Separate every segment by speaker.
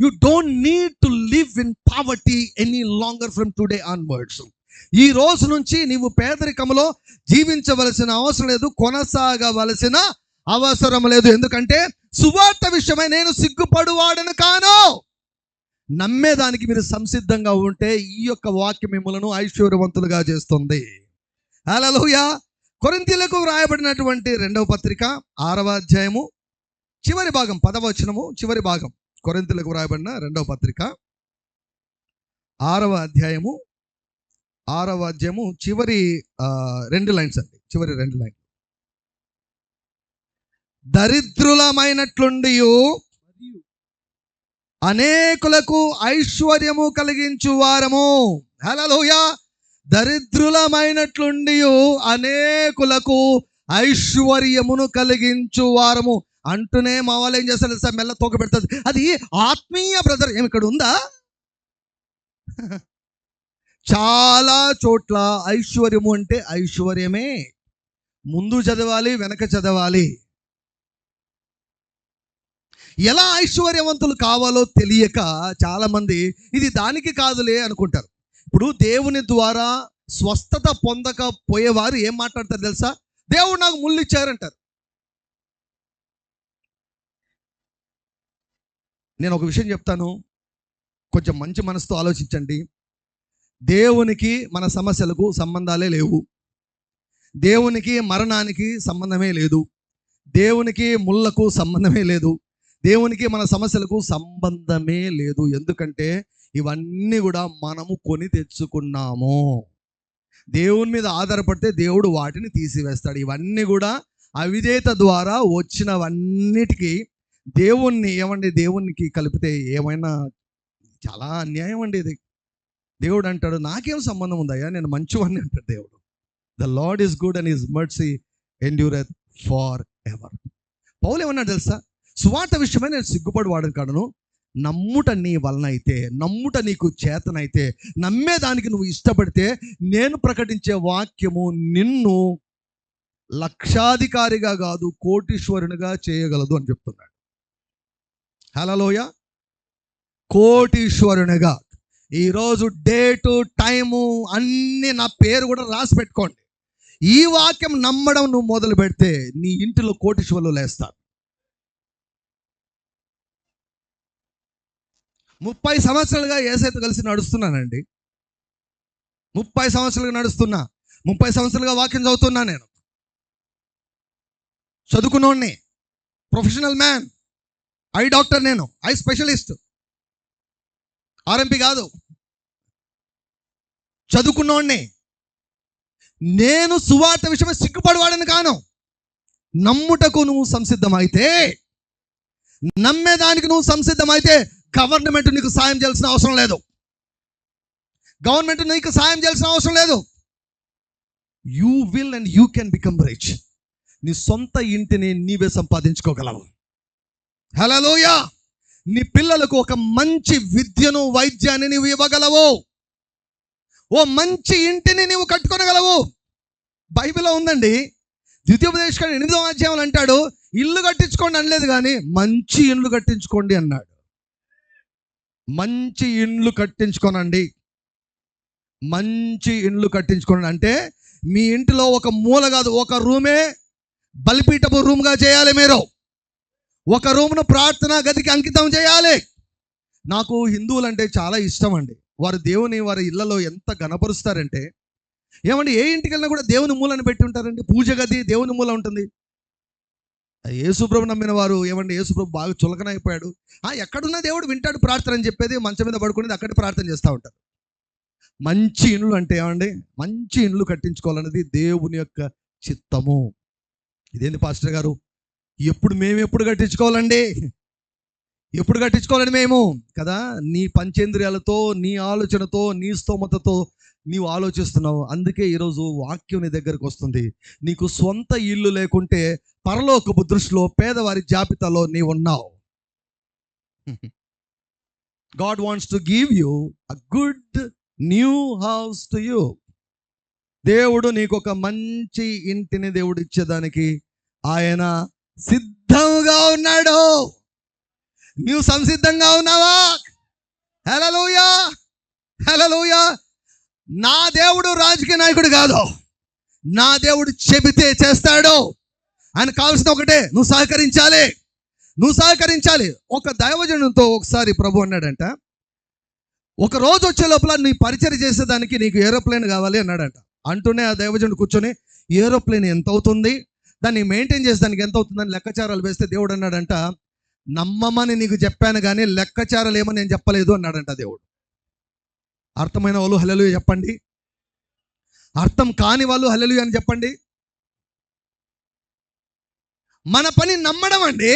Speaker 1: You don't need to live in poverty any longer from today onwards ఈ రోజు నుంచి నీవు పేదరికంలో జీవించవలసిన అవసరం లేదు కొనసాగవలసిన అవసరం లేదు. ఎందుకంటే సువార్త విషయమై నేను సిగ్గుపడువాడను కాను. నమ్మేదానికి మీరు సంసిద్ధంగా ఉంటే ఈ యొక్క వాక్యం మిమ్మలను ఐశ్వర్యవంతులుగా చేస్తుంది. హల్లెలూయా కొరింతీలకు వ్రాయబడినటువంటి రెండవ పత్రిక ఆరవ అధ్యాయము చివరి భాగం పదవచనము చివరి భాగం. కొరింతలకు వ్రాయబడిన రెండవ పత్రిక. ఆరవ అధ్యాయము. ఆరవ అధ్యాయము చివరి ఆ, రెండు లైన్స్ అండి. చివరి రెండు లైన్. దరిద్రులమైనట్లుండి అనేకులకు ఐశ్వర్యము కలిగించు వారము. హలోయ దరిద్రులమైనట్లుండి అనేకులకు ఐశ్వర్యమును కలిగించు వారము. అంటూనే మా వాళ్ళు ఏం చేస్తారు సార్ మెల్ల తోక పెడుతుంది అది ఆత్మీయ బ్రదర్ ఏమి ఇక్కడ ఉందా? చాలా చోట్ల ఐశ్వర్యము అంటే ఐశ్వర్యమే. ముందు చదవాలి వెనక చదవాలి. ఎలా ఐశ్వర్యవంతులు కావాలో తెలియక చాలామంది ఇది దానికి కాదులే అనుకుంటారు. ఇప్పుడు దేవుని ద్వారా స్వస్థత పొందకపోయేవారు ఏం మాట్లాడతారు తెలుసా? దేవుడు నాకు ముళ్ళు ఇచ్చారంటారు. నేను ఒక విషయం చెప్తాను. కొంచెం మంచి మనసుతో ఆలోచించండి. దేవునికి మన సమస్యలకు సంబంధాలే లేవు. దేవునికి మరణానికి సంబంధమే లేదు. దేవునికి ముళ్ళకు సంబంధమే లేదు. దేవునికి మన సమస్యలకు సంబంధమే లేదు. ఎందుకంటే ఇవన్నీ కూడా మనము కొని తెచ్చుకున్నాము. దేవుని మీద ఆధారపడితే దేవుడు వాటిని తీసివేస్తాడు. ఇవన్నీ కూడా అవిధేత ద్వారా వచ్చినవన్నిటికీ దేవుణ్ణి ఏమండి? దేవునికి కలిపితే ఏమైనా చాలా అన్యాయం అండి ఇది. దేవుడు అంటాడు నాకేం సంబంధం ఉందయ్యా? నేను మంచివాడిని అంటాడు దేవుడు. The lord is good and is mercy endureth for ever Paul ఏమన్నాడు తెలుసా? సువార్త విషయమై నేను సిగ్గుపడి వాడను కాడను. నమ్ముట నీ వలన అయితే నమ్ముట నీకు చేతనైతే నమ్మేదానికి నువ్వు ఇష్టపడితే నేను ప్రకటించే వాక్యము నిన్ను లక్షాధికారిగా కాదు కోటీశ్వరునిగా చేయగలదు అని చెప్తున్నాడు. హలలోయ కోటీశ్వరునిగా. ఈరోజు డేటు టైము అన్నీ నా పేరు కూడా రాసి పెట్టుకోండి. ఈ వాక్యం నమ్మడం నువ్వు మొదలు పెడితే నీ ఇంటిలో కోటీశ్వరులు లేస్తారు. ముప్పై సంవత్సరాలుగా ఏసైతే కలిసి నడుస్తున్నానండి. ముప్పై సంవత్సరాలుగా నడుస్తున్నా. ముప్పై సంవత్సరాలుగా వాక్యం చదువుతున్నా నేను. చదువుకున్నోడిని. Professional man. ఐ డాక్టర్ నేను ఐ స్పెషలిస్ట్. ఆర్ఎంపి కాదు. చదువుకున్నోడిని. నేను సువార్త విషయమై సిగ్గుపడవాడని కాను. నమ్ముటకు నువ్వు సంసిద్ధమైతే నమ్మేదానికి నువ్వు సంసిద్ధమైతే గవర్నమెంట్ నీకు సాయం చేయాల్సిన అవసరం లేదు. గవర్నమెంట్ నీకు సాయం చేయాల్సిన అవసరం లేదు. You will and you can become rich. నీ సొంత ఇంటిని నీవే సంపాదించుకోగలవు. హలోయ నీ పిల్లలకు ఒక మంచి విద్యను వైద్యాన్ని నీవు ఇవ్వగలవు. ఓ మంచి ఇంటిని నీవు కట్టుకొనగలవు. బైబిల్లో ఉందండి ద్వితీయోపదేశం ఎనిమిదో అధ్యాయం అంటాడు ఇల్లు కట్టించుకోండి అనలేదు కానీ మంచి ఇండ్లు కట్టించుకోండి అన్నాడు. మంచి ఇండ్లు కట్టించుకోనండి. మంచి ఇండ్లు కట్టించుకోండి అంటే మీ ఇంటిలో ఒక మూల కాదు ఒక రూమే బలిపీఠపు రూమ్గా చేయాలి మీరు. ఒక రూమ్ను ప్రార్థన గదికి అంకితం చేయాలి. నాకు హిందువులు అంటే చాలా ఇష్టం అండి వారు దేవుని వారి ఇళ్ళలో ఎంత గణపరుస్తారంటే ఏమండి ఏ ఇంటికి వెళ్ళినా కూడా దేవుని మూలని పెట్టి ఉంటారండి? పూజ గది దేవుని మూల ఉంటుంది. యేసుప్రభు నమ్మిన వారు ఏమండి యేసుప్రభు బాగా చులకనైపోయాడు ఆ ఎక్కడున్నా దేవుడు వింటాడు ప్రార్థన అని చెప్పేది మంచం మీద పడుకునేది అక్కడ ప్రార్థన చేస్తూ ఉంటారు. మంచి ఇండ్లు అంటే ఏమండి మంచి ఇండ్లు కట్టించుకోవాలన్నది దేవుని యొక్క చిత్తము. ఇదేంటి పాస్టర్ గారు? ఎప్పుడు మేము ఎప్పుడు కట్టించుకోవాలండి ఎప్పుడు కట్టించుకోవాలని మేము? కదా నీ పంచేంద్రియాలతో నీ ఆలోచనతో నీ స్తోమతతో నీవు ఆలోచిస్తున్నావు. అందుకే ఈరోజు వాక్యం నీ దగ్గరకు వస్తుంది. నీకు సొంత ఇల్లు లేకుంటే పరలోకపు దృష్టిలో పేదవారి జాబితాలో నీవు ఉన్నావు. God wants to give you a good new house to you. దేవుడు నీకు ఒక మంచి ఇంటిని దేవుడు ఇచ్చేదానికి ఆయన సిద్ధంగా ఉన్నాడు. నీవు సంసిద్ధంగా ఉన్నావా? హలలోయా హలలోయా నా దేవుడు రాజకీయ నాయకుడు కాదు. నా దేవుడు చెబితే చేస్తాడు. ఆయన కావాల్సిన ఒకటే నువ్వు సహకరించాలి. నువ్వు సహకరించాలి. ఒక దైవజనుతో ఒకసారి ప్రభు అన్నాడంట. ఒక రోజు వచ్చే లోపల నీ పరిచయం చేసేదానికి నీకు ఏరోప్లేన్ కావాలి అన్నాడంట. అంటూనే ఆ దైవజనుడు కూర్చొని ఏరోప్లేన్ ఎంత అవుతుంది దాన్ని మెయింటైన్ చేసేదానికి ఎంత అవుతుందని లెక్కచారాలు వేస్తే దేవుడు అన్నాడంట నమ్మమని నీకు చెప్పాను కానీ లెక్కచారాలు ఏమని నేను చెప్పలేదు అన్నాడంట దేవుడు. అర్థమైన వాళ్ళు హలెలు చెప్పండి. అర్థం కాని వాళ్ళు హలెలు అని చెప్పండి. మన పని నమ్మడం అండి.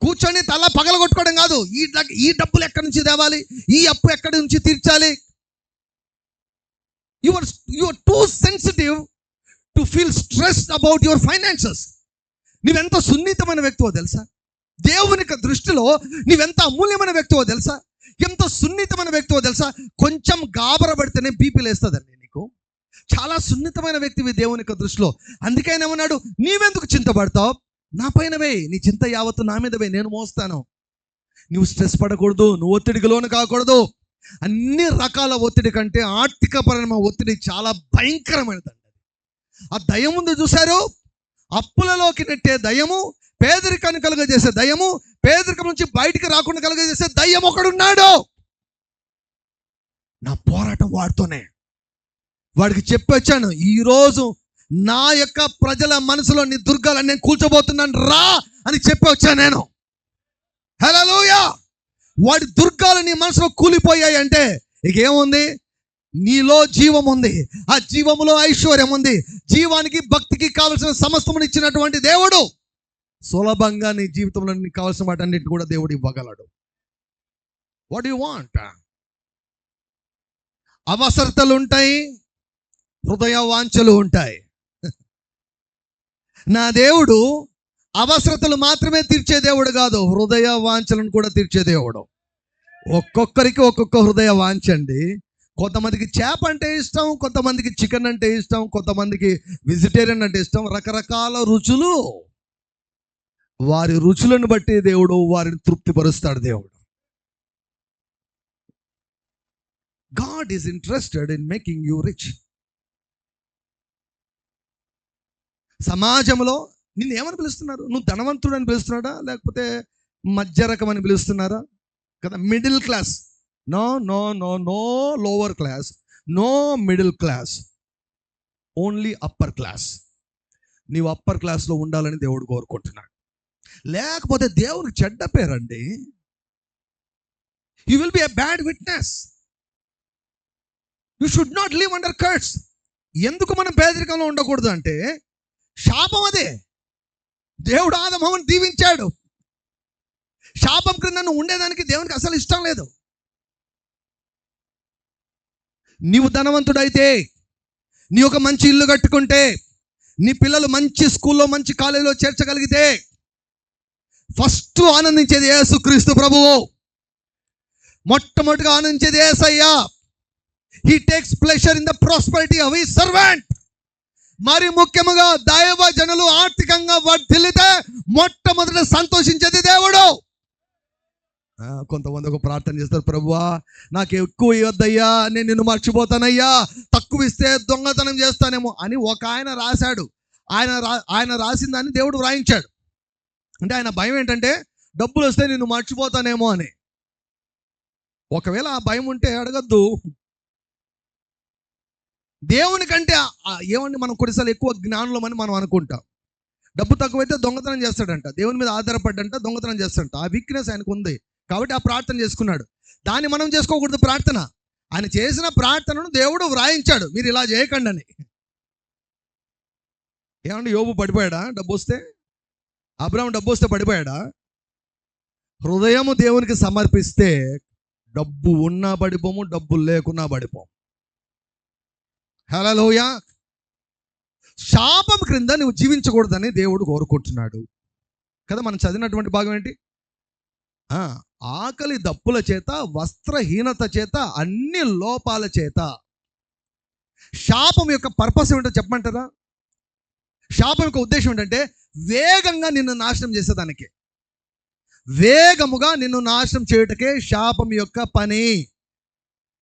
Speaker 1: కూర్చొని తల పగలగొట్టుకోవడం కాదు. ఈ ఈ డబ్బులు ఎక్కడి నుంచి తేవాలి? ఈ అప్పు ఎక్కడి నుంచి తీర్చాలి? Your your too sensitive to feel stress about your finances నువ్వెంత సున్నితమైన వ్యక్తివో తెలుసా? దేవుని దృష్టిలో నీవెంత అమూల్యమైన వ్యక్తివో తెలుసా? ఎంత సున్నితమైన వ్యక్తివో తెలుసా? కొంచెం గాబరపడితేనే బీపీ లేస్తుందండి నీకు. చాలా సున్నితమైన వ్యక్తివి దేవుని యొక్క దృష్టిలో. అందుకైనా ఏమన్నాడు? నీవెందుకు చింతపడతావు? నా పైనవే నీ చింత యావత్తు నా మీదవే నేను మోస్తాను. నువ్వు స్ట్రెస్ పడకూడదు. నువ్వు ఒత్తిడికి లోను కాకూడదు. అన్ని రకాల ఒత్తిడి కంటే ఆర్థికపరమైన ఒత్తిడి చాలా భయంకరమైనదండి. ఆ దయం ఉంది చూశారు? అప్పులలోకి నెట్టే దయము పేదరికాన్ని కలుగజేసే దయము పేదరికం నుంచి బయటికి రాకుండా కలుగజేసే దయ్యం ఒకడున్నాడు. నా పోరాటం వాడితోనే వాడికి చెప్పొచ్చాను ఈరోజు నా యొక్క ప్రజల మనసులో నీ దుర్గాలని నేను కూల్చోబోతున్నాను రా అని చెప్పి వచ్చాను నేను. హలోయా వాడి దుర్గాలు నీ మనసులో కూలిపోయాయి అంటే ఇక ఏముంది? నీలో జీవం ఉంది ఆ జీవములో ఐశ్వర్యం ఉంది జీవానికి భక్తికి కావలసిన సమస్తమును ఇచ్చినటువంటి దేవుడు. సులభంగా నీ జీవితంలో నీకు కావలసిన వాటన్నిటిని కూడా దేవుడు ఇవ్వగలడు. వాట్ యు వాంట్ అవసరతలు ఉంటాయి హృదయ వాంఛలు ఉంటాయి. నా దేవుడు అవసరతలు మాత్రమే తీర్చే దేవుడు కాదు హృదయ వాంఛలను కూడా తీర్చే దేవుడు. ఒక్కొక్కరికి ఒక్కొక్క హృదయ వాంచండి కొంతమందికి చేప అంటే ఇష్టం కొంతమందికి చికెన్ అంటే ఇష్టం కొంతమందికి వెజిటేరియన్ అంటే ఇష్టం రకరకాల రుచులు. వారి రుచులను బట్టి దేవుడు వారిని తృప్తిపరుస్తాడు దేవుడు. God is interested in making you rich సమాజంలో నిన్ను ఏమని పిలుస్తున్నారు? నువ్వు ధనవంతుడు అని పిలుస్తున్నాడా? లేకపోతే మధ్య రకం అని పిలుస్తున్నారా? కదా middle class. No no no no lower class no middle class only upper class నీవు అప్పర్ క్లాస్లో ఉండాలని దేవుడు కోరుకుంటున్నాడు. లేకపోతే దేవునికి చెడ్డ పేరండి. You will be a bad witness you should not live under curse ఎందుకు మనం పేదరికంలో ఉండకూడదు అంటే శాపం అదే. దేవుడు ఆదమని దీవించాడు. శాపం క్రింద నువ్వు ఉండేదానికి దేవునికి అసలు ఇష్టం లేదు. నీవు ధనవంతుడైతే నీ ఒక మంచి ఇల్లు కట్టుకుంటే నీ పిల్లలు మంచి స్కూల్లో మంచి కాలేజీలో చేర్చగలిగితే ఫస్ట్ ఆనందించేది యేసుక్రీస్తు ప్రభువు. మొట్టమొదటిగా ఆనందించేది ఏసయ్యా. He takes pleasure in the prosperity of his servant మరి ముఖ్యముగా దైవ జనులు ఆర్థికంగా వర్ధిల్లితే మొట్టమొదట సంతోషించేది దేవుడు. కొంతమంది ఒక ప్రార్థన చేస్తారు ప్రభువా నాకు ఎక్కువ ఇవ్వద్దయ్యా నేను నిన్ను మర్చిపోతానయ్యా తక్కువ ఇస్తే దొంగతనం చేస్తానేమో అని ఒక ఆయన రాశాడు. ఆయన రా ఆయన రాసిన దాన్ని దేవుడు వ్రాయించాడు. అంటే ఆయన భయం ఏంటంటే డబ్బులు వస్తే నిన్ను మర్చిపోతానేమో అని. ఒకవేళ ఆ భయం ఉంటే అడగద్దు. దేవుని కంటే ఏమండి మనం కొన్నిసార్లు ఎక్కువ జ్ఞానులమని మనం అనుకుంటాం. డబ్బు తక్కువైతే దొంగతనం చేస్తాడంట. దేవుని మీద ఆధారపడ్డంట దొంగతనం చేస్తాడంట. ఆ వీక్నెస్ ఆయనకు ఉంది కాబట్టి ఆ ప్రార్థన చేసుకున్నాడు. దాన్ని మనం చేసుకోకూడదు ప్రార్థన. ఆయన చేసిన ప్రార్థనను దేవుడు వ్రాయించాడు. మీరు ఇలా చేయకండి అని. ఏమండి యోబు పడిపోయాడా? డబ్బు వస్తే? అబ్రాహం డబ్బు వస్తే పడిపోయాడా? హృదయము దేవునికి సమర్పిస్తే డబ్బు ఉన్నా పడిపోము డబ్బు లేకున్నా పడిపోము. హలోయ శాపం క్రింద నువ్వు జీవించకూడదని దేవుడు కోరుకుంటున్నాడు. కదా మనం చదివినటువంటి భాగం ఏంటి? ఆకలి దప్పుల చేత వస్త్రహీనత చేత అన్ని లోపాల చేత. శాపం యొక్క పర్పస్ ఏమిటో చెప్పమంటారా? శాపం యొక్క ఉద్దేశం ఏంటంటే వేగంగా నిన్ను నాశనం చేసేదానికి. వేగముగా నిన్ను నాశనం చేయుటకే శాపం యొక్క పని.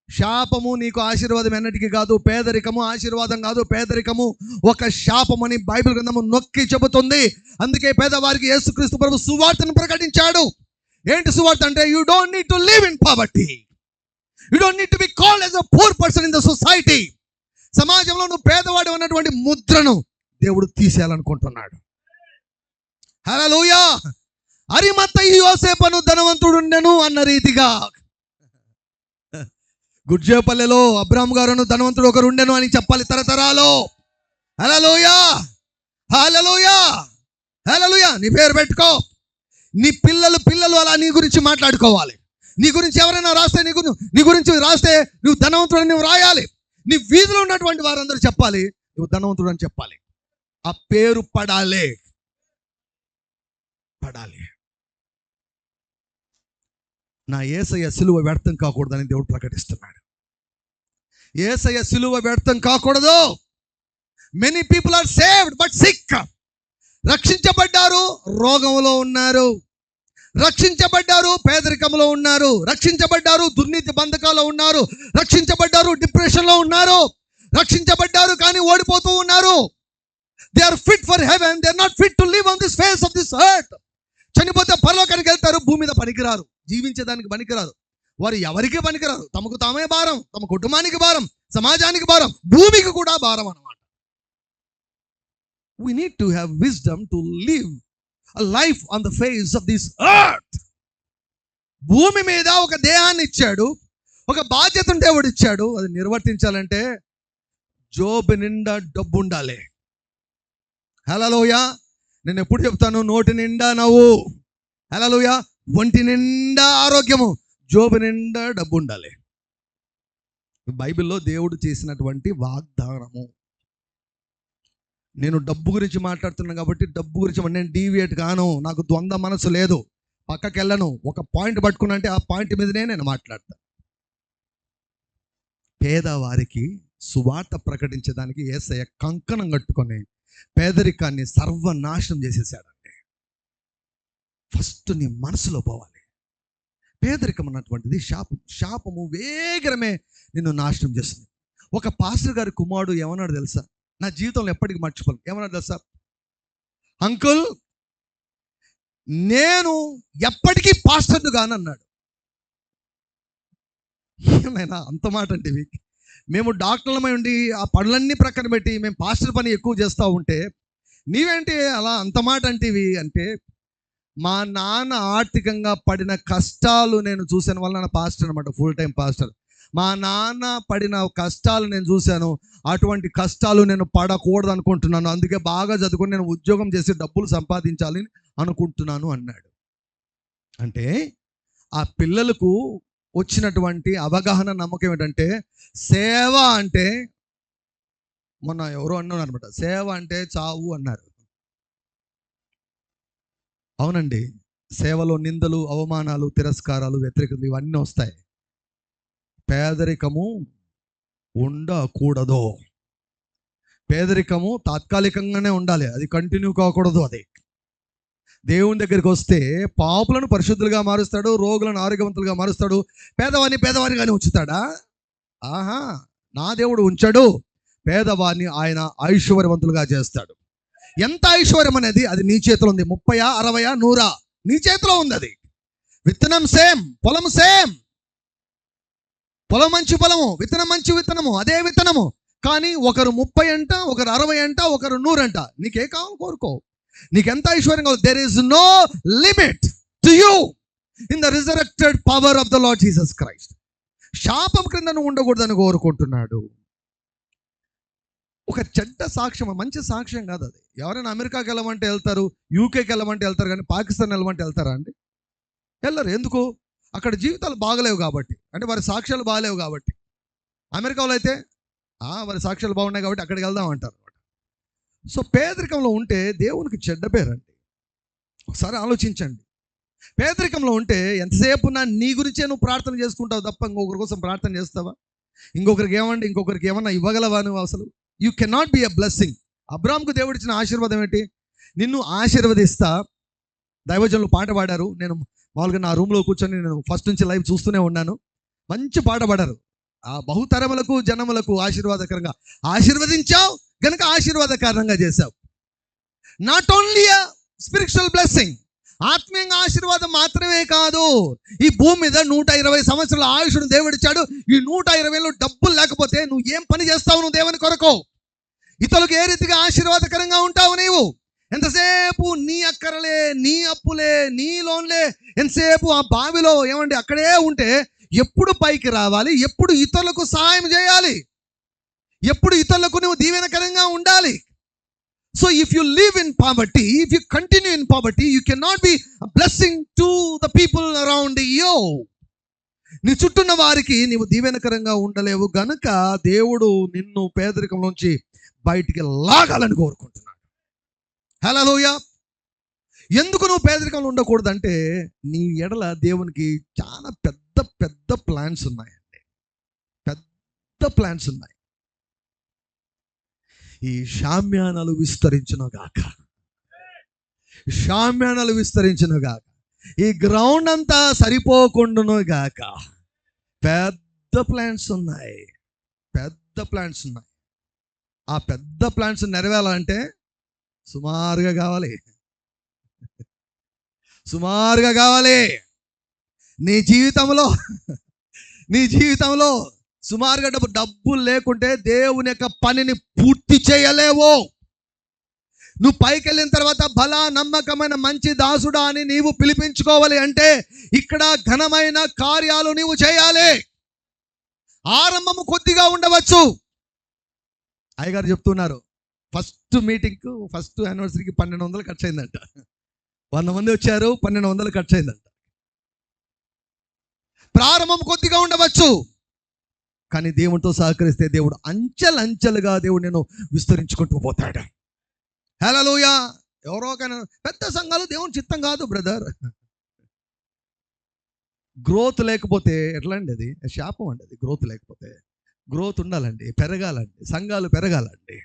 Speaker 1: శాపము నీకు ఆశీర్వాదం ఎన్నటికీ కాదు పేదరికము ఆశీర్వాదం కాదు పేదరికము ఒక శాపం అని బైబిల్ గ్రంథము నొక్కి చెబుతుంది. అందుకే పేదవారికి యేసుక్రీస్తు ప్రభు సువార్తను ప్రకటించాడు. ఏంటి సువార్త అంటే you don't need to live in poverty you don't need to be called as a poor person in the society సమాజంలో నువ్వు పేదవాడు ఉన్నటువంటి ముద్రను దేవుడు తీసేయాలనుకుంటున్నాడు. హలోయా అరిమత్త ఈ యోసేపను ధనవంతుడుండెను అన్న రీతిగా. గుడ్జేపల్లెలో అబ్రామ్ గారును ధనవంతుడు ఒకరు ఉండెను అని చెప్పాలి తరతరాలో. హలోయా హలోయా హలోయా నీ పేరు పెట్టుకో. నీ పిల్లలు పిల్లలు అలా నీ గురించి మాట్లాడుకోవాలి. నీ గురించి ఎవరైనా రాస్తే నీ గురించి నీ గురించి రాస్తే నువ్వు ధనవంతుడు నువ్వు రాయాలి. నీ వీధిలో ఉన్నటువంటి వారందరూ చెప్పాలి నువ్వు ధనవంతుడు అని చెప్పాలి. ఆ పేరు పడాలి. పడాలి. నా ఏసయ్య సిలువ వ్యర్థం కాకూడదని దేవుడు ప్రకటిస్తున్నాడు. ఏసయ్య సిలువ వ్యర్థం కాకూడదు. Many people are saved but sick రక్షించబడ్డారు రోగంలో ఉన్నారు. రక్షించబడ్డారు పేదరికంలో ఉన్నారు. రక్షించబడ్డారు దుర్నీతి బంధకాల్లో ఉన్నారు. రక్షించబడ్డారు డిప్రెషన్లో ఉన్నారు. రక్షించబడ్డారు కానీ ఓడిపోతూ ఉన్నారు. They are fit for heaven they are not fit to live on this face of this earth చనిపోతే పరలోకానికి వెళ్తారు భూమి మీద పనికిరారు. జీవించేదానికి పనికిరారు. వారు ఎవరికి పనికిరారు. తమకు తామే భారం తమ కుటుంబానికి భారం సమాజానికి భారం భూమికి కూడా భారం అన్నమాట. We need to have wisdom to live a life on the face of this earth భూమి మీద ఒక దేహాన్ని ఇచ్చాడు ఒక బాధ్యత దేవుడు ఇచ్చాడు అది నిర్వర్తించాలంటే జోబు నిండా డబ్బు ఉండాలి. హలోయ నేను ఎప్పుడు చెప్తాను నోటి నిండా నవ్వు. హలోయ ఒంటి నిండా ఆరోగ్యము జోబు నిండా డబ్బు ఉండాలి. బైబిల్లో దేవుడు చేసినటువంటి వాగ్దానము. నేను డబ్బు గురించి మాట్లాడుతున్నాను కాబట్టి డబ్బు గురించి నేను డీవియేట్ కాను నాకు ద్వంద్వ మనసు లేదు. పక్కకి వెళ్ళను ఒక పాయింట్ పట్టుకున్నంటే ఆ పాయింట్ మీదనే నేను మాట్లాడతాను పేదవారికి సువార్త ప్రకటించడానికి ఏసయ్య కంకణం కట్టుకొని పేదరికాన్ని సర్వనాశనం చేసేసాడండి ఫస్ట్ నీ మనసులో పోవాలి. పేదరికం అన్నటువంటిది శాపం. శాపము వేగరమే నిన్ను నాశనం చేస్తుంది. ఒక పాస్టర్ గారి కుమారుడు ఏమన్నాడు తెలుసా? నా జీవితంలో ఎప్పటికీ మర్చిపోను ఏమన్నా సార్ అంకుల్ నేను ఎప్పటికీ పాస్టర్ను కానన్నాడు. ఏమైనా అంత మాట అంటే మేము డాక్టర్లమై ఉండి ఆ పనులన్నీ ప్రక్కన పెట్టి మేము పాస్టర్ పని ఎక్కువ చేస్తూ ఉంటే నీవేంటి అలా అంత మాట అంటివి అంటే మా నాన్న ఆర్థికంగా పడిన కష్టాలు నేను చూసిన వల్ల నా పాస్టర్ అనమాట ఫుల్ టైం పాస్టర్. మా నాన్న పడిన కష్టాలు నేను చూశాను. అటువంటి కష్టాలు నేను పడకూడదు అనుకుంటున్నాను. అందుకే బాగా చదువుకొని నేను ఉద్యోగం చేసి డబ్బులు సంపాదించాలని అనుకుంటున్నాను అన్నాడు. అంటే ఆ పిల్లలకు వచ్చినటువంటి అవగాహన నమ్మకం ఏంటంటే సేవ అంటే మొన్న ఎవరో అన్నారు అనమాట సేవ అంటే చావు అన్నారు. అవునండి. సేవలో నిందలు అవమానాలు తిరస్కారాలు వ్యతిరేకతలు ఇవన్నీ వస్తాయి. పేదరికము ఉండకూడదు. పేదరికము తాత్కాలికంగానే ఉండాలి. అది కంటిన్యూ కాకూడదు అది. దేవుని దగ్గరికి వస్తే పాపులను పరిశుద్ధులుగా మారుస్తాడు రోగులను ఆరోగ్యవంతులుగా మారుస్తాడు పేదవాడిని పేదవాడిగానే ఉంచుతాడా? ఆహా! నా దేవుడు ఉంచాడు. పేదవాడిని ఆయన ఐశ్వర్యవంతులుగా చేస్తాడు. ఎంత ఐశ్వర్యం అనేది? అది నీ చేతిలో ఉంది. ముప్పయా అరవయా నూరా? నీ చేతిలో ఉంది అది. విత్తనం సేమ్ పొలం సేమ్. పొలం మంచి పొలము విత్తనం మంచి విత్తనము అదే విత్తనము. కానీ ఒకరు ముప్పై అంట ఒకరు అరవై అంట ఒకరు నూరంట నీకే కావాలి కోరుకో. నీకెంత ఐశ్వర్యం కావాలి? There is no limit to you in the resurrected power of the lord Jesus Christ శాపం క్రింద నువ్వు ఉండకూడదని కోరుకుంటున్నాడు. ఒక చెడ్డ సాక్ష్యం మంచి సాక్ష్యం కాదు అది. ఎవరైనా అమెరికాకి వెళ్ళమంటే వెళ్తారు యూకేకి వెళ్ళమంటే వెళ్తారు కానీ పాకిస్తాన్ వెళ్ళమంటే వెళ్తారా అండి? వెళ్ళరు. ఎందుకు? అక్కడ జీవితాలు బాగలేవు కాబట్టి. అంటే వారి సాక్ష్యాలు బాగలేవు కాబట్టి. అమెరికాలో అయితే "ఆ, వారి సాక్ష్యాలు బాగున్నాయి కాబట్టి అక్కడికి వెళ్దాం అంటారు సో పేదరికంలో ఉంటే దేవునికి చెడ్డ పేరండి. ఒకసారి ఆలోచించండి. పేదరికంలో ఉంటే ఎంతసేపు నా నీ గురించే నువ్వు ప్రార్థన చేసుకుంటావు తప్ప ఇంకొకరి కోసం ప్రార్థన చేస్తావా? ఇంకొకరికి ఏమండి ఇంకొకరికి ఏమన్నా ఇవ్వగలవా నువ్వు అసలు? You cannot be a blessing అబ్రామ్కు దేవుడిచ్చిన ఆశీర్వాదం ఏంటి? నిన్ను ఆశీర్వదిస్తా. దైవజనులు పాట పాడారు. నేను మామూలుగా నా రూమ్లో కూర్చొని నేను ఫస్ట్ నుంచి లైవ్ చూస్తూనే ఉన్నాను. మంచి పాట పాడారు. ఆ బహుతరములకు జనములకు ఆశీర్వాదకరంగా ఆశీర్వదించావు గనక ఆశీర్వాదకరంగా చేశావు. నాట్ ఓన్లీ స్పిరిచువల్ బ్లెస్సింగ్ ఆత్మీయంగా ఆశీర్వాదం మాత్రమే కాదు. ఈ భూమి మీద నూట ఇరవై సంవత్సరాల ఆయుష్ను దేవుడిచ్చాడు. ఈ నూట ఇరవైలో డబ్బులు లేకపోతే నువ్వు ఏం పని చేస్తావు నువ్వు దేవుని కొరకు? ఇతరులకు ఏ రీతిగా ఆశీర్వాదకరంగా ఉంటావు నీవు? ఎంతసేపు నీ అక్కరలే నీ అప్పులే నీ లోన్లే ఎంతసేపు ఆ బావిలో ఏమండి అక్కడే ఉంటే ఎప్పుడు పైకి రావాలి? ఎప్పుడు ఇతరులకు సహాయం చేయాలి? ఎప్పుడు ఇతరులకు నువ్వు దీవెనకరంగా ఉండాలి? So if you live in poverty if you continue in poverty you can not be blessing to the people around you నీ చుట్టూన్న వారికి నీవు దీవెనకరంగా ఉండలేవు. గనుక దేవుడు నిన్ను పేదరికం నుంచి బయటికి లాగాలని కోరుకుంటున్నాడు. హలోయ ఎందుకు నువ్వు పేదరికంలో ఉండకూడదంటే నీ ఎడల దేవునికి చాలా పెద్ద పెద్ద ప్లాన్స్ ఉన్నాయండి. పెద్ద ప్లాన్స్ ఉన్నాయి. ఈ షామ్యానాలు విస్తరించును గాక. షామ్యానాలు విస్తరించును గాక. ఈ గ్రౌండ్ అంతా సరిపోకుండాను గాక. పెద్ద ప్లాన్స్ ఉన్నాయి. పెద్ద ప్లాన్స్ ఉన్నాయి. ఆ పెద్ద ప్లాన్స్ నెరవేరాలంటే సుమారుగా కావాలి. సుమారుగా కావాలి. నీ జీవితంలో నీ జీవితంలో సుమారుగా డబ్బు డబ్బులు లేకుంటే దేవుని యొక్క పనిని పూర్తి చేయలేవు. నువ్వు పైకి వెళ్ళిన తర్వాత బల నమ్మకమైన మంచి దాసుడా అని నీవు పిలిపించుకోవాలి అంటే ఇక్కడ ఘనమైన కార్యాలు నీవు చేయాలి. ఆరంభము కొద్దిగా ఉండవచ్చు. అయ్యగారు చెప్తున్నారు ఫస్ట్ మీటింగ్కు ఫస్ట్ యానివర్సరీకి పన్నెండు వందలు ఖర్చు అయిందంట వంద మంది వచ్చారు పన్నెండు వందలు ఖర్చు అయిందంట ప్రారంభం కొద్దిగా ఉండవచ్చు. కానీ దేవునితో సహకరిస్తే దేవుడు అంచెలంచెలుగా దేవుడు నేను విస్తరించుకుంటూ పోతాడు. హలోయ ఎవరో కానీ పెద్ద సంఘాలు దేవుని చిత్తం కాదు బ్రదర్. గ్రోత్ లేకపోతే ఎట్లా అండి అది? శాపం అండి అది గ్రోత్ లేకపోతే. గ్రోత్ ఉండాలండి పెరగాలండి సంఘాలు పెరగాలండి.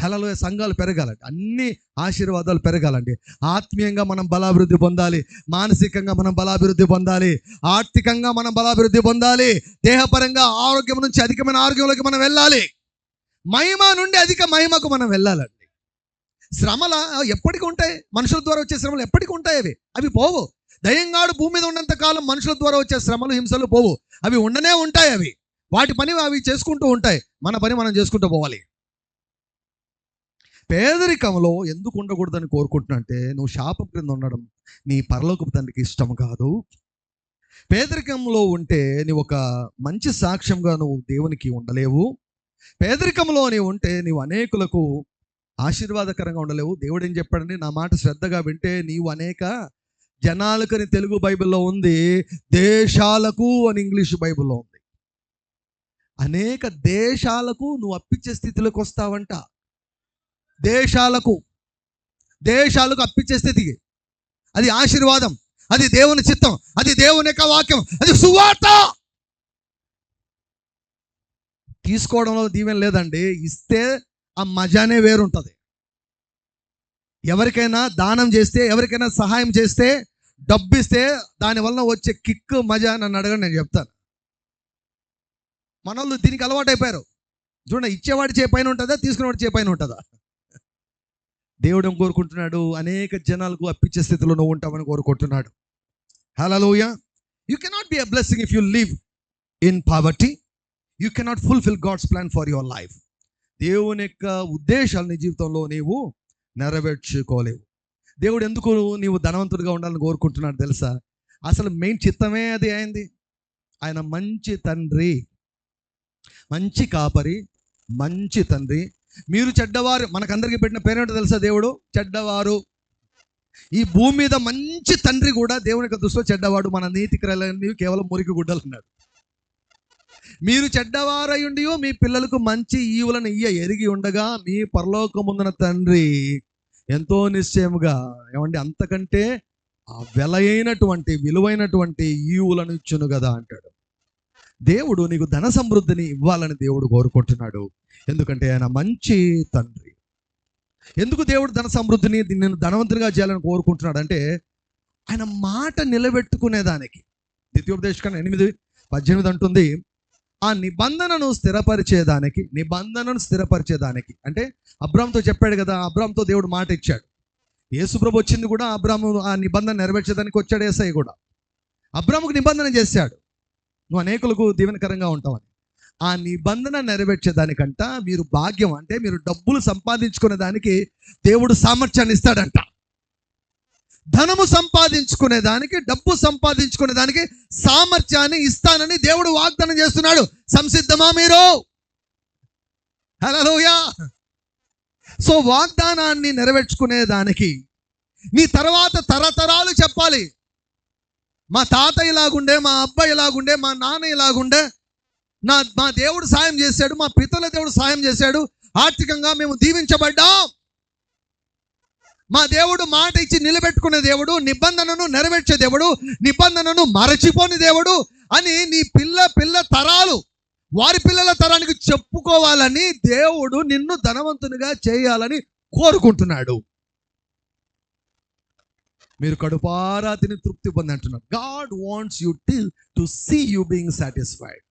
Speaker 1: హలలో సంఘాలు పెరగాలండి. అన్ని ఆశీర్వాదాలు పెరగాలండి. ఆత్మీయంగా మనం బలాభివృద్ధి పొందాలి. మానసికంగా మనం బలాభివృద్ధి పొందాలి. ఆర్థికంగా మనం బలాభివృద్ధి పొందాలి. దేహపరంగా ఆరోగ్యం నుంచి అధికమైన ఆరోగ్యంలోకి మనం వెళ్ళాలి. మహిమ నుండి అధిక మహిమకు మనం వెళ్ళాలండి. శ్రమల ఎప్పటికి ఉంటాయి. మనుషుల ద్వారా వచ్చే శ్రమలు ఎప్పటికి ఉంటాయి అవి. అవి పోవు. దయ్యంగాడు భూమి మీద ఉన్నంత కాలం మనుషుల ద్వారా వచ్చే శ్రమలు హింసలు పోవు. అవి ఉండనే ఉంటాయి అవి. వాటి పని అవి చేసుకుంటూ ఉంటాయి. మన పని మనం చేసుకుంటూ పోవాలి. పేదరికంలో ఎందుకు ఉండకూడదని కోరుకుంటున్నా అంటే నువ్వు శాపం క్రింద ఉండడం నీ పరలోకపు తండ్రికి ఇష్టం కాదు. పేదరికంలో ఉంటే నీవు ఒక మంచి సాక్ష్యంగా నువ్వు దేవునికి ఉండలేవు. పేదరికంలో నీవు ఉంటే నీవు అనేకులకు ఆశీర్వాదకరంగా ఉండలేవు. దేవుడు ఏం చెప్పాడని నా మాట శ్రద్ధగా వింటే నీవు అనేక జనాలకు అని తెలుగు బైబిల్లో ఉంది. దేశాలకు అని ఇంగ్లీష్ బైబిల్లో ఉంది. అనేక దేశాలకు నువ్వు అప్పించే స్థితిలోకి వస్తావంట. దేశాలకు దేశాలకు అప్పించే స్థితికి అది ఆశీర్వాదం అది దేవుని చిత్తం అది దేవుని యొక్క వాక్యం అది సువార్త! తీసుకోవడంలో దీవెన లేదండి. ఇస్తే ఆ మజానే వేరుంటుంది. ఎవరికైనా దానం చేస్తే ఎవరికైనా సహాయం చేస్తే డబ్బు ఇస్తే దానివల్ల వచ్చే కిక్ మజా నన్ను అడగండి నేను చెప్తాను. మనోళ్ళు దీనికి అలవాటు అయిపోయారు చూడండి ఇచ్చేవాడి చే పైన ఉంటుందా తీసుకునేవాడి చే పైన ఉంటుందా? దేవుడు ఏం కోరుకుంటున్నాడు? అనేక జనాలకు అప్పించే స్థితిలో నువ్వు ఉంటామని కోరుకుంటున్నాడు. హలోయ you cannot be a blessing if you live in poverty you cannot fulfil God's plan for your life దేవుని యొక్క ఉద్దేశాలు నీ జీవితంలో నీవు నెరవేర్చుకోలేవు. దేవుడు ఎందుకు నీవు ధనవంతుడిగా ఉండాలని కోరుకుంటున్నాడు తెలుసా? అసలు మెయిన్ చిత్తమే అది అయింది ఆయన మంచి తండ్రి మంచి కాపరి మంచి తండ్రి మీరు చెడ్డవారు మనకందరికీ పెట్టిన పేరేంటో తెలుసా దేవుడు? చెడ్డవారు. ఈ భూమి మీద మంచి తండ్రి కూడా దేవుని యొక్క దృష్టిలో చెడ్డవాడు. మన నీతి క్రియలన్నీ కేవలం మురికి గుడ్డలు అన్నాడు. మీరు చెడ్డవారయుండి మీ పిల్లలకు మంచి ఈవులను ఇయ్య ఎరిగి ఉండగా మీ పరలోకముందున తండ్రి ఎంతో నిశ్చయముగా ఏమండి అంతకంటే ఆ వెలైనటువంటి విలువైనటువంటి ఈవులను ఇచ్చును కదా అంటాడు. దేవుడు నీకు ధన సమృద్ధిని ఇవ్వాలని దేవుడు కోరుకుంటున్నాడు. ఎందుకంటే ఆయన మంచి తండ్రి. ఎందుకు దేవుడు ధన సమృద్ధిని నేను ధనవంతునిగా చేయాలని కోరుకుంటున్నాడు అంటే ఆయన మాట నిలబెట్టుకునేదానికి. ద్వితీయోపదేశకం ఎనిమిది పద్దెనిమిది అంటుంది ఆ నిబంధనను స్థిరపరిచేదానికి నిబంధనను స్థిరపరిచేదానికి. అంటే అబ్రామ్తో చెప్పాడు కదా అబ్రామ్తో దేవుడు మాట ఇచ్చాడు. యేసుప్రభు వచ్చింది కూడా అబ్రాము ఆ నిబంధన నెరవేర్చేదానికి వచ్చాడు ఏసై కూడా. అబ్రాముకు నిబంధన చేశాడు. నువ్వు అనేకులకు దీవెనకరంగా ఉంటావని. ఆ నిబంధన నెరవేర్చేదానికంట మీరు భాగ్యం అంటే మీరు డబ్బులు సంపాదించుకునే దానికి దేవుడు సామర్థ్యాన్ని ఇస్తాడంట. ధనము సంపాదించుకునే దానికి డబ్బు సంపాదించుకునే దానికి సామర్థ్యాన్ని ఇస్తానని దేవుడు వాగ్దానం చేస్తున్నాడు. సంసిద్ధమా మీరు? హలోయా సో వాగ్దానాన్ని నెరవేర్చుకునే దానికి నీ తర్వాత తరతరాలు చెప్పాలి. మా తాత ఇలాగుండే మా అబ్బాయి ఇలాగుండే మా నాన్న ఇలాగుండే. నా మా దేవుడు సాయం చేశాడు మా పితల దేవుడు సాయం చేశాడు. ఆర్థికంగా మేము దీవించబడ్డాం. మా దేవుడు మాట ఇచ్చి నిలబెట్టుకునే దేవుడు నిబంధనను నెరవేర్చే దేవుడు నిబంధనను మరచిపోని దేవుడు అని నీ పిల్ల పిల్ల తరాలు వారి పిల్లల తరానికి చెప్పుకోవాలని దేవుడు నిన్ను ధనవంతునిగా చేయాలని కోరుకుంటున్నాడు. మీరు కడుపారా తిని తృప్తి పొంది అంటున్నారు. God wants you till to see you being satisfied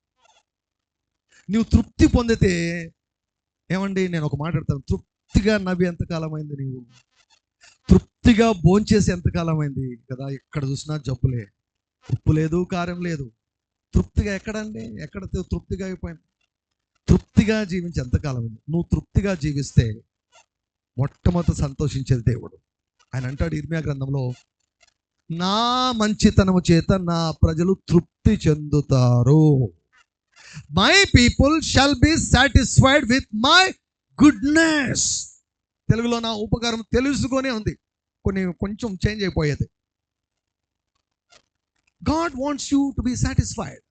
Speaker 1: నువ్వు తృప్తి పొందితే ఏమండి నేను ఒక మాట్లాడతాను తృప్తిగా నవ్వి ఎంతకాలం అయింది నీవు? తృప్తిగా భోంచేసి ఎంతకాలం అయింది కదా ఎక్కడ చూసినా జబ్బులే. ఉప్పు లేదు కారం లేదు. తృప్తిగా ఎక్కడండి? ఎక్కడ తృప్తిగా అయిపోయింది? తృప్తిగా జీవించి ఎంతకాలం అయింది నువ్వు తృప్తిగా జీవిస్తే మొట్టమొదటి సంతోషించేది దేవుడు. ఆయన అంటాడు ఇర్మియా గ్రంథంలో నా మంచితనము చేత నా ప్రజలు తృప్తి చెందుతారు. My people shall be satisfied with my goodness తెలుగులో నా ఉపకారం తెలుసుకొని ఉంది. కొన్ని కొంచెం చేంజ్ అయిపోయేది. God wants you to be satisfied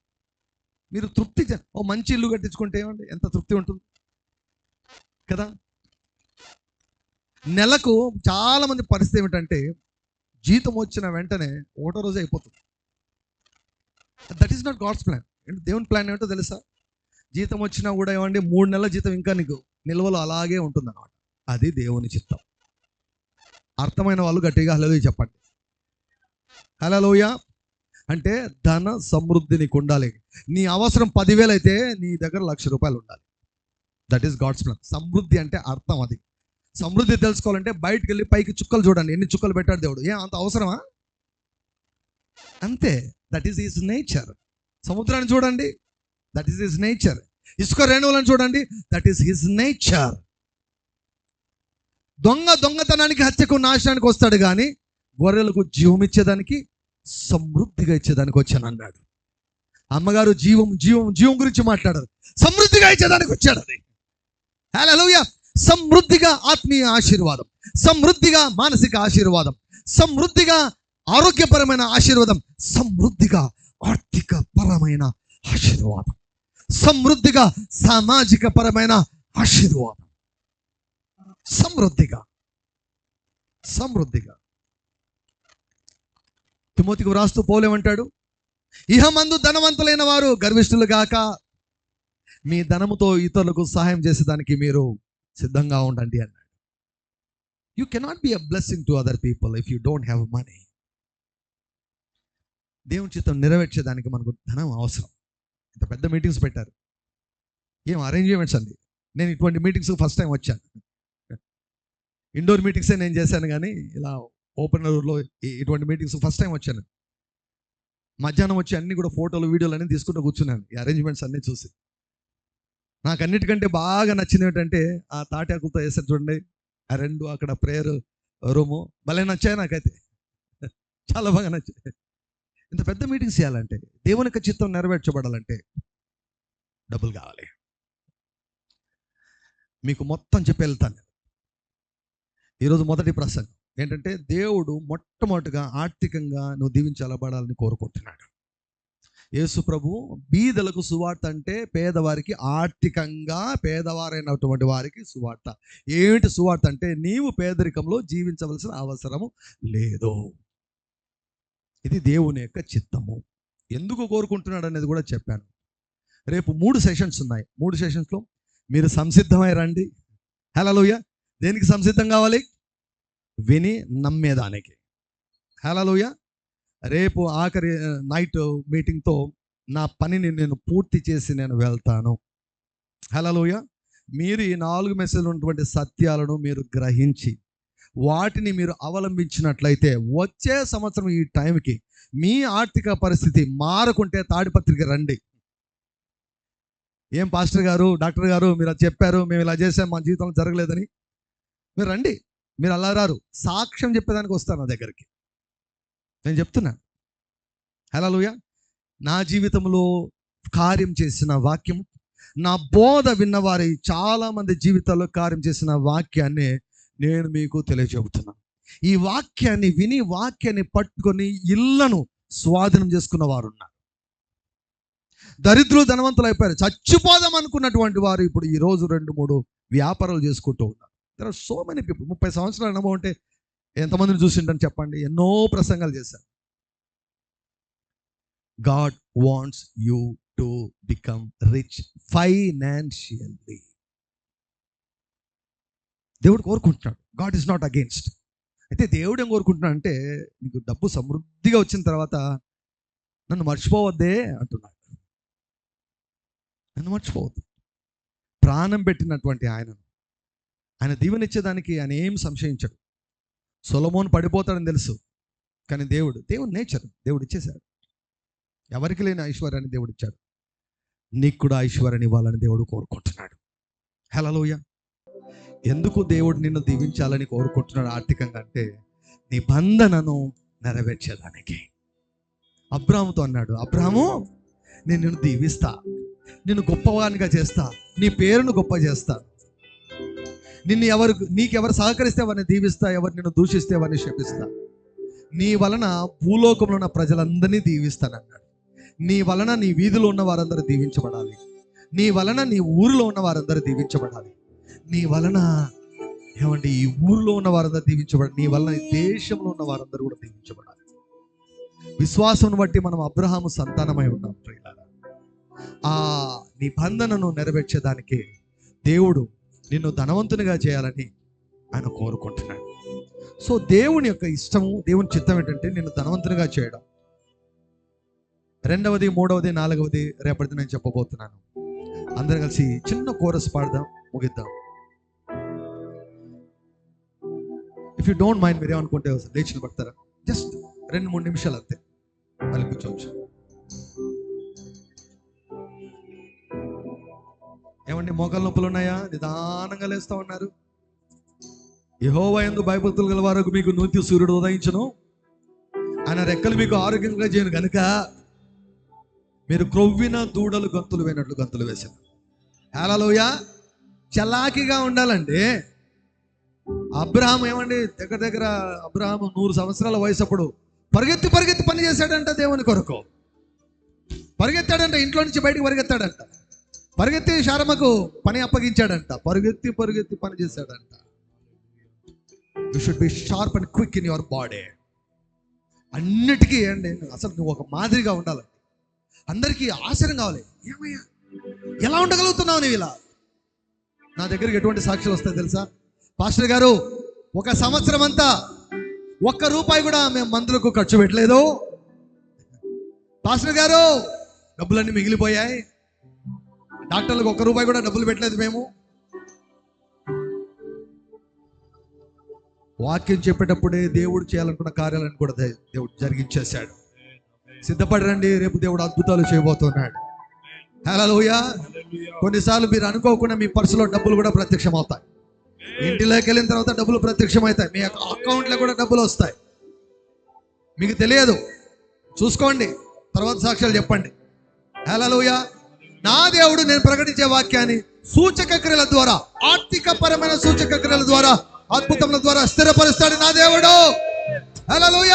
Speaker 1: మీరు తృప్తి ఓ మంచి ఇల్లు కట్టించుకుంటే ఏమండి? ఎంత తృప్తి ఉంటుంది? కదా? నెలకు చాలా మంది పరిస్థితి ఏమిటంటే జీతం వచ్చిన వెంటనే ఒకటో రోజు అయిపోతుంది. That is not God's plan అంటే దేవుని ప్లాన్ ఏంటో తెలుసా? జీతం వచ్చినా కూడా ఏమండి మూడు నెలల జీతం ఇంకా నీకు నిల్వలో అలాగే ఉంటుంది అనమాట అది దేవుని చిత్తం. అర్థమైన వాళ్ళు గట్టిగా హలో చెప్పండి. హలోయ అంటే ధన సమృద్ధి నీకు ఉండాలి. నీ అవసరం పదివేలు అయితే నీ దగ్గర లక్ష రూపాయలు ఉండాలి. దట్ ఈస్ గాడ్స్ ప్లాన్ సమృద్ధి అంటే అర్థం అది. సమృద్ధి తెలుసుకోవాలంటే బయటకు వెళ్ళి పైకి చుక్కలు చూడండి. ఎన్ని చుక్కలు పెట్టాడు దేవుడు? ఏ అంత అవసరమా? అంతే. దట్ ఈస్ ఈజ్ నేచర్ సముద్రాన్ని చూడండి. దట్ ఈస్ హిస్ నేచర్ ఇసుక రేణువులను చూడండి. దట్ ఈస్ హిజ్ నేచర్ దొంగ దొంగతనానికి హత్యకు నాశనానికి వస్తాడు కానీ గొర్రెలకు జీవం ఇచ్చేదానికి సమృద్ధిగా ఇచ్చేదానికి వచ్చాను అన్నాడు. అమ్మగారు జీవం జీవం జీవం గురించి మాట్లాడారు. సమృద్ధిగా ఇచ్చేదానికి వచ్చాడు అది. హలో సమృద్ధిగా ఆత్మీయ ఆశీర్వాదం సమృద్ధిగా మానసిక ఆశీర్వాదం సమృద్ధిగా ఆరోగ్యపరమైన ఆశీర్వాదం సమృద్ధిగా ఆర్థిక పరమైన ఆశీర్వాదం సమృద్ధిగా సామాజిక పరమైన ఆశీర్వాదం. సమృద్ధిగా సమృద్ధిగా. తిమోతికి వ్రాస్తూ పోలేమంటాడు ఇహమందు ధనవంతులైన వారు గర్విష్ఠులు గాక మీ ధనముతో ఇతరులకు సహాయం చేసేదానికి మీరు సిద్ధంగా ఉండండి అన్నాడు. You cannot be a blessing to other people if you don't have money దేవుని చిత్తం నెరవేర్చేదానికి మనకు ధనం అవసరం. ఇంత పెద్ద మీటింగ్స్ పెట్టారు. ఏం అరేంజ్మెంట్స్ అండి? నేను ఇటువంటి మీటింగ్స్ ఫస్ట్ టైం వచ్చాను. ఇండోర్ మీటింగ్సే నేను చేశాను కానీ ఇలా ఓపెన్లో ఇటువంటి మీటింగ్స్ ఫస్ట్ టైం వచ్చాను. మధ్యాహ్నం వచ్చి అన్ని కూడా ఫోటోలు వీడియోలు అన్నీ తీసుకుంటూ కూర్చున్నాను. ఈ అరేంజ్మెంట్స్ అన్ని చూసి. నాకు అన్నిటికంటే బాగా నచ్చింది ఏంటంటే ఆ తాటాకులతో వేసారు చూడండి. ఆ రెండు అక్కడ ప్రేయర్ రూము భలే నచ్చాయి నాకైతే. చాలా బాగా నచ్చాయి. ఇంత పెద్ద మీటింగ్స్ చేయాలంటే దేవుని యొక్క చిత్తం నెరవేర్చబడాలంటే డబ్బులు కావాలి. మీకు మొత్తం చెప్పి వెళ్తాను ఈరోజు మొదటి ప్రసంగం. ఏంటంటే దేవుడు మొట్టమొదటిగా ఆర్థికంగా నువ్వు దీవించబడాలని కోరుకుంటున్నాడు. యేసు ప్రభు బీదలకు సువార్త అంటే పేదవారికి ఆర్థికంగా పేదవారైనటువంటి వారికి సువార్త. ఏమిటి సువార్త అంటే నీవు పేదరికంలో జీవించవలసిన అవసరము లేదు. ఇది దేవుని యొక్క చిత్తము. ఎందుకు కోరుకుంటున్నాడు అనేది కూడా చెప్పాను. రేపు మూడు సెషన్స్ ఉన్నాయి. మూడు సెషన్స్లో మీరు సంసిద్ధమై రండి. హలోయ దేనికి సంసిద్ధం కావాలి? విని నమ్మేదానికి. హలోయ రేపు ఆఖరి నైట్ మీటింగ్తో నా పనిని నేను పూర్తి చేసి నేను వెళ్తాను. హలోయ మీరు ఈ నాలుగు మెసేజ్లు ఉన్నటువంటి సత్యాలను మీరు గ్రహించి వాటిని మీరు అవలంబించినట్లయితే వచ్చే సంవత్సరం ఈ టైంకి మీ ఆర్థిక పరిస్థితి మారకుంటే తాడిపత్రికి రండి. ఏం పాస్టర్ గారు డాక్టర్ గారు మీరు అది చెప్పారు మేము ఇలా చేసాం మా జీవితంలో జరగలేదని. మీరు రండి. మీరు అలా రారు సాక్ష్యం చెప్పేదానికి వస్తాను నా దగ్గరికి. నేను చెప్తున్నాను హలోయ నా జీవితంలో కార్యం చేసిన వాక్యం నా బోధ విన్నవారి చాలా మంది జీవితాల్లో కార్యం చేసిన వాక్యాన్ని నేను మీకు తెలియజెబుతున్నాను ఈ వాక్యాన్ని విని వాక్యాన్ని పట్టుకొని ఇళ్ళను స్వాధీనం చేసుకున్న వారు ఉన్నారు దరిద్రులు ధనవంతులు అయిపోయారు. చచ్చిపోదాం అనుకున్నటువంటి వారు ఇప్పుడు ఈ రోజు రెండు మూడు వ్యాపారాలు చేసుకుంటూ ఉన్నారు. There are so many people ముప్పై సంవత్సరాలు అనుభవం అంటే ఎంతమందిని చూసింటాను చెప్పండి? ఎన్నో ప్రసంగాలు చేశారు. God wants you to become rich financially దేవుడు కోరుకుంటున్నాడు. గాడ్ ఇస్ నాట్ అగేన్స్ట్ అయితే దేవుడు ఏం కోరుకుంటున్నాడు అంటే నీకు డబ్బు సమృద్ధిగా వచ్చిన తర్వాత నన్ను మర్చిపోవద్దే అంటున్నాడు. నన్ను మర్చిపోవద్దు. ప్రాణం పెట్టినటువంటి ఆయనను. ఆయన దీవెనిచ్చేదానికి ఆయన ఏం సంశయించడు. సొలమోన్ పడిపోతాడని తెలుసు. కానీ దేవుడు దేవుడు నేచర్ దేవుడు ఇచ్చేశాడు. ఎవరికి లేని ఐశ్వర్యాన్ని దేవుడు ఇచ్చాడు. నీకు కూడా ఐశ్వర్యాన్ని ఇవ్వాలని దేవుడు కోరుకుంటున్నాడు. హలోయ ఎందుకు దేవుడు నిన్ను దీవించాలని కోరుకుంటున్నాడు ఆర్థికంగా అంటే నిబంధనను నెరవేర్చేదానికి. అబ్రాముతో అన్నాడు అబ్రాహము నేను నిన్ను దీవిస్తా. నిన్ను గొప్పవానిగా చేస్తా. నీ పేరును గొప్ప చేస్తా. నిన్ను ఎవరు నీకెవరు సహకరిస్తే వారిని దీవిస్తా ఎవరు నిన్ను దూషిస్తే వారిని శపిస్తా? నీ వలన భూలోకంలో ఉన్న ప్రజలందరినీ దీవిస్తానన్నాడు. నీ వలన నీ వీధిలో ఉన్న వారందరూ దీవించబడాలి. నీ వలన నీ ఊరిలో ఉన్న వారందరూ దీవించబడాలి. నీ వలన ఏమండి ఈ ఊరిలో ఉన్న వారందరూ దీవించబడాలి. నీ వలన ఈ దేశంలో ఉన్న వారందరూ కూడా దీవించబడాలి. విశ్వాసం బట్టి మనం అబ్రహాము సంతానమై ఉన్నాం ప్రియులారా. ఆ నిబంధనను నెరవేర్చేదానికి దేవుడు నిన్ను ధనవంతునిగా చేయాలని ఆయన కోరుకుంటున్నాడు. సో దేవుని యొక్క ఇష్టము దేవుని చిత్తం ఏంటంటే నిన్ను ధనవంతునిగా చేయడం. రెండవది మూడవది నాలుగవది రేపటిది నేను చెప్పబోతున్నాను. అందరు కలిసి చిన్న కోరస్ పాడదాం ముగిద్దాం. ఇఫ్ యూ డోంట్ మైండ్ మీరే అనుకుంటే లేచి పడతారా జస్ట్ రెండు మూడు నిమిషాలు అంతే. మళ్ళీ కూర్చోవచ్చు. ఏమండి మోకాల నొప్పులు ఉన్నాయా? నిదానంగా లేస్తా ఉన్నారు. యహోవా ఎందు భయభక్తులు గల వారికి మీకు నూతి సూర్యుడు ఉదయించను. ఆయన రెక్కలు మీకు ఆరోగ్యంగా చేయను కనుక మీరు క్రొవ్విన దూడలు గంతులు వేసినట్లు గంతులు వేశారు. హేలలోయ చలాకీగా ఉండాలండి. అబ్రహాం ఏమండి దగ్గర దగ్గర అబ్రహాం నూరు సంవత్సరాల వయసు అప్పుడు పరిగెత్తి పరిగెత్తి పని చేశాడంట దేవుని కొరకు. పరిగెత్తాడంట ఇంట్లో నుంచి బయటికి పరిగెత్తాడంట. పరిగెత్తి శారమకు పని అప్పగించాడంట. పరిగెత్తి పరిగెత్తి పని చేశాడంట. You should be sharp and quick in your body అన్నిటికీ ఏంటి అసలు నువ్వు ఒక మాదిరిగా ఉండాలి. అందరికీ ఆశ్చర్యం కావాలి. ఏమయ్యా? ఎలా ఉండగలుగుతున్నావు నువ్వు ఇలా? నా దగ్గరికి ఎటువంటి సాక్షులు వస్తాయి తెలుసా? పాస్టర్ గారు ఒక సంవత్సరం అంతా ఒక్క రూపాయి కూడా మేము మందులకు ఖర్చు పెట్టలేదు. పాస్టర్ గారు డబ్బులన్నీ మిగిలిపోయాయి. డాక్టర్లకు ఒక్క రూపాయి కూడా డబ్బులు పెట్టలేదు మేము. వాక్యం చెప్పేటప్పుడే దేవుడు చేయాలనుకున్న కార్యాలను కూడా దే- దేవుడు జరిగించేశాడు. సిద్ధపడరండి రేపు దేవుడు అద్భుతాలు చేయబోతున్నాడు. హలోయ కొన్నిసార్లు మీరు అనుకోకుండా మీ పర్సులో డబ్బులు కూడా ప్రత్యక్షం అవుతాయి ఇంటిలోకి వెళ్ళిన తర్వాత డబ్బులు ప్రత్యక్షం అవుతాయి మీ అకౌంట్లో కూడా డబ్బులు వస్తాయి. మీకు తెలియదు. చూసుకోండి. తర్వాత సాక్ష్యాలు చెప్పండి. హలోయ నా దేవుడు నేను ప్రకటించే వాక్యాన్ని సూచక క్రియల ద్వారా ఆర్థిక పరమైన సూచక క్రియల ద్వారా అద్భుతముల ద్వారా స్థిరపరుస్తాడు నా దేవుడు హలోయ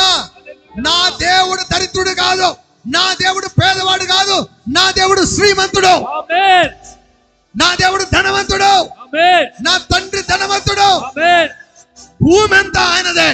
Speaker 1: నా దేవుడు దరిద్రుడు కాదు నా దేవుడు పేదవాడు కాదు నా దేవుడు శ్రీమంతుడు. నా దేవుడు ధనవంతుడు. నా తండ్రి ధనవంతుడు. భూమి అంతా ఆయనదే